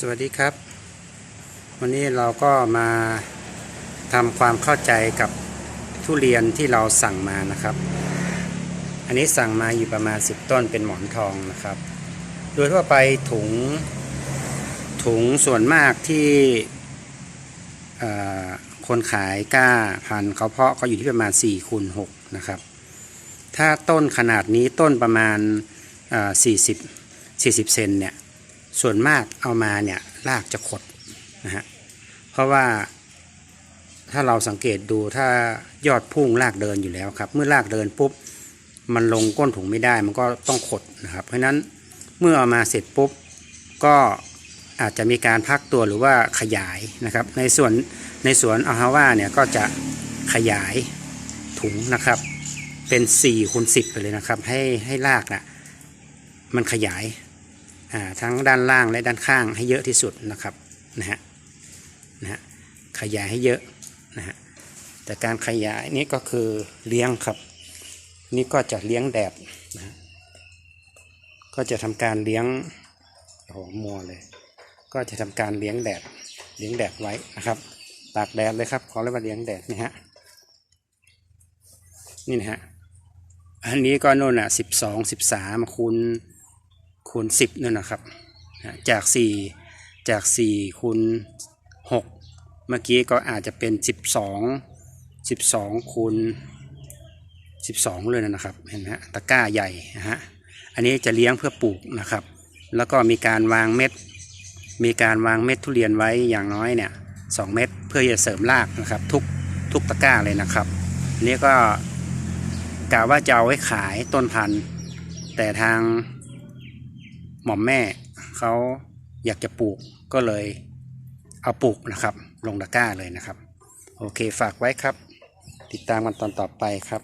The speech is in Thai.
สวัสดีครับ วันนี้เราก็มาทำความเข้าใจกับทุเรียนที่เราสั่งมานะครับ อันนี้สั่งมาอยู่ประมาณ 10 ต้นเป็นหมอนทองนะครับ โดยทั่วไปถุงถุงส่วนมากที่คนขายกล้าพันเขาเพาะเขาอยู่ที่ประมาณ4คูณ6นะครับ ถ้าต้นขนาดนี้ต้นประมาณเอ่อ40 40 เซนเนี่ย ส่วนมากเอามาเนี่ยรากจะขดนะฮะเพราะว่าถ้าเราสังเกตดูถ้ายอดพุ่งรากเดินอยู่แล้วครับ เมื่อรากเดินปุ๊บมันลงก้นถุงไม่ได้มันก็ต้องขดนะครับ เพราะนั้นเมื่อเอามาเสร็จปุ๊บก็อาจจะมีการพักตัวหรือว่าขยายนะครับ ในส่วนในสวนอาฮาว่าเนี่ยก็จะขยายถุงนะครับ เป็น4คูณ10 ไปเลยนะครับ ให้ให้รากนะมันขยาย ทั้งด้านล่างและด้านข้างให้เยอะที่สุดนะครับนะฮะนะฮะขยายให้เยอะนะฮะแต่การขยายนี้ก็คือเลี้ยงครับ นี่ก็จะเลี้ยงแดดนะฮะก็จะทำการเลี้ยงโอ้โหมัวเลย ก็จะทำการเลี้ยงแดดเลี้ยงแดดไว้นะครับตากแดดเลยครับขอเรียกว่าเลี้ยงแดดนี่ฮะนี่นะฮะอันนี้ก็โน่นอะสิบสองสิบสามคูณ คูณสิบนั่นนะครับ จากสี่จากสี่คูณหกเมื่อกี้ก็อาจจะเป็นสิบสองสิบสองคูณสิบสองเลยนะครับเห็นไหมฮะตะกร้าใหญ่นะฮะอันนี้จะเลี้ยงเพื่อปลูกนะครับ แล้วก็มีการวางเม็ด มีการวางเม็ดทุเรียนไว้อย่างน้อยเนี่ยสองเม็ดเพื่อจะเสริมรากนะครับ ทุกทุกตะกร้าเลยนะครับอันนี้ก็กะว่าจะเอาไว้ขายต้นพันธุ์แต่ทาง หม่อมแม่เขาอยากจะปลูกก็เลยเอาปลูกนะครับ ลงตะกร้าเลยนะครับ โอเคฝากไว้ครับ ติดตามกันตอนต่อไปครับ